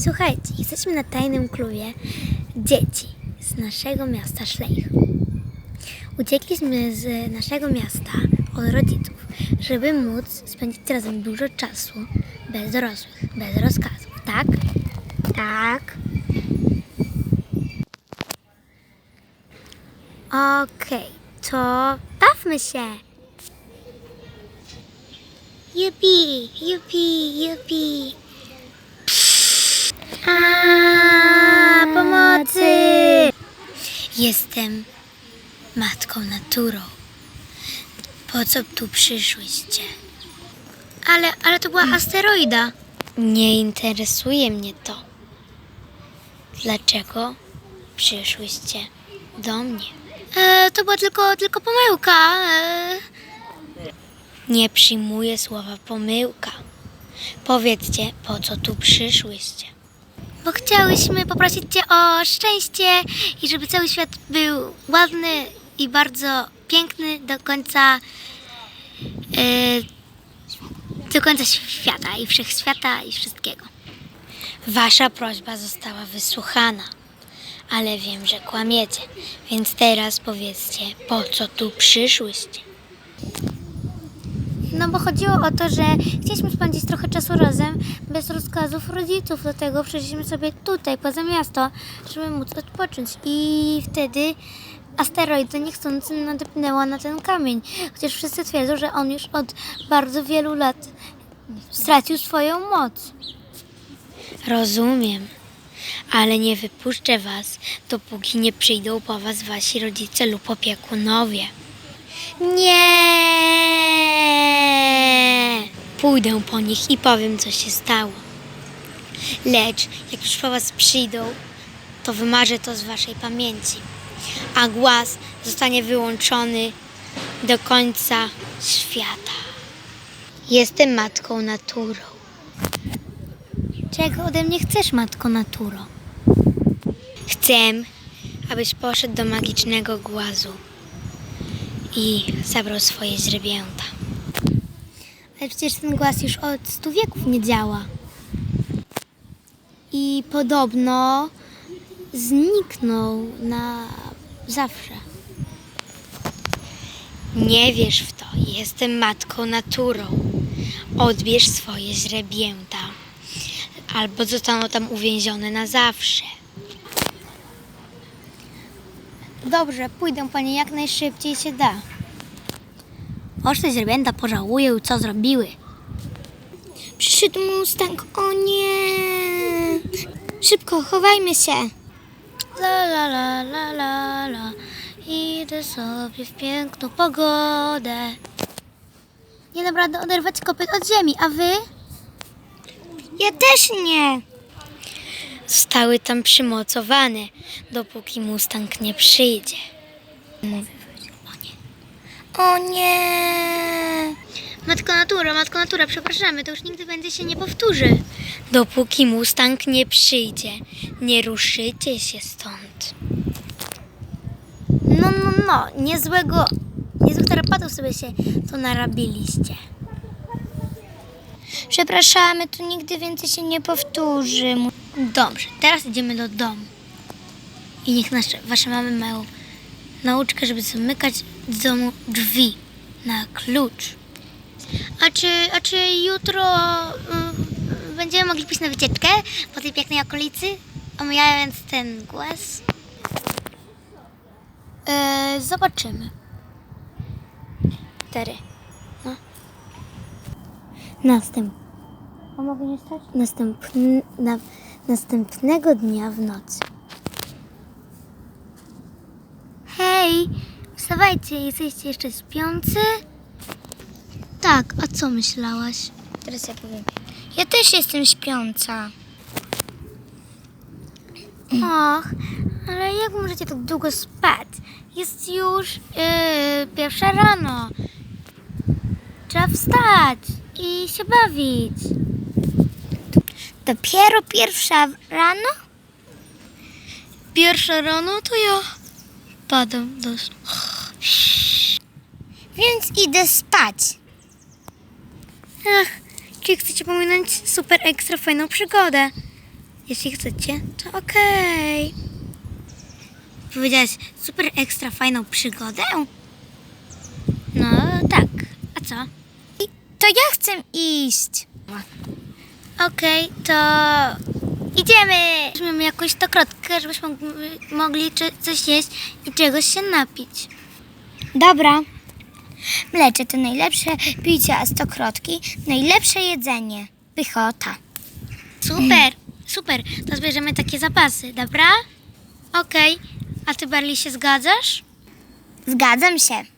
Słuchajcie, jesteśmy na tajnym klubie dzieci z naszego miasta Szlejch. Uciekliśmy z naszego miasta od rodziców, żeby móc spędzić razem dużo czasu bez dorosłych, bez rozkazów, tak? Tak. Okej, to bawmy się. Jupi, jupi, jupi. Jestem matką naturą. Po co tu przyszłyście? Ale, ale to była asteroida. Nie interesuje mnie to. Dlaczego przyszłyście do mnie? E, to była tylko, tylko pomyłka. E... Nie przyjmuję słowa pomyłka. Powiedzcie, po co tu przyszłyście? Bo chciałyśmy poprosić Cię o szczęście i żeby cały świat był ładny i bardzo piękny do końca. e, do końca świata i wszechświata i wszystkiego. Wasza prośba została wysłuchana, ale wiem, że kłamiecie, więc teraz powiedzcie, po co tu przyszłyście. No bo chodziło o to, że chcieliśmy spędzić trochę czasu razem bez rozkazów rodziców. Do tego przyszliśmy sobie tutaj, poza miasto, żeby móc odpocząć. I wtedy asteroida niechcący nadepnęła na ten kamień. Chociaż wszyscy twierdzą, że on już od bardzo wielu lat stracił swoją moc. Rozumiem, ale nie wypuszczę was, dopóki nie przyjdą po was wasi rodzice lub opiekunowie. Nie! Pójdę po nich i powiem, co się stało. Lecz jak już po was przyjdą, to wymarzę to z waszej pamięci, a głaz zostanie wyłączony do końca świata. Jestem matką naturą. Czego ode mnie chcesz, matko naturo? Chcę, abyś poszedł do magicznego głazu i zabrał swoje źrebięta. Ale przecież ten głaz już od stu wieków nie działa. I podobno zniknął na zawsze. Nie wierz w to. Jestem matką naturą. Odbierz swoje źrebięta. Albo zostaną tam uwięzione na zawsze. Dobrze, pójdę po nie jak najszybciej się da. Te źrebięta pożałują, co zrobiły. Przyszedł Mustang, o nie! Szybko, chowajmy się. La la la la la la, idę sobie w piękną pogodę. Nie dam rady oderwać kopyt od ziemi, a wy? Ja też nie. Zostały tam przymocowane, dopóki Mustang nie przyjdzie. Mówię. O nie! Matko Natura, Matko Natura, przepraszamy, to już nigdy więcej się nie powtórzy. Dopóki Mustang nie przyjdzie, nie ruszycie się stąd. No, no, no, niezłego, niezłych tarapatów sobie się to narabiliście. Przepraszamy, to nigdy więcej się nie powtórzy. Dobrze, teraz idziemy do domu. I niech nasze, wasze mamy mają nauczkę, żeby zamykać z domu drzwi na klucz. A czy, a czy jutro mm, będziemy mogli pójść na wycieczkę po tej pięknej okolicy, omijając ten głaz? E, zobaczymy. Cztery. No. Następ. A mogę nie stać? Następn, na, następnego dnia w nocy. Hej, wstawajcie, jesteście jeszcze śpiący? Tak, a co myślałaś? Teraz ja powiem. Ja też jestem śpiąca. Och, ale jak możecie tak długo spać? Jest już yy, pierwsza rano. Trzeba wstać i się bawić. Dopiero pierwsza rano? Pierwsza rano to ja padam do snu. Więc idę spać. Ach, czy chcecie pominąć super ekstra fajną przygodę? Jeśli chcecie, to okej. Powiedziałaś super ekstra fajną przygodę? No tak. A co? To ja chcę iść. Okej, to idziemy. Weźmiemy jakąś stokrotkę, żebyśmy mogli- coś jeść i czegoś się napić. Dobra. Mlecze to najlepsze picie, a stokrotki najlepsze jedzenie. Pychota. Super, super. To zbierzemy takie zapasy, dobra? Okej. A ty, Barley, się zgadzasz? Zgadzam się.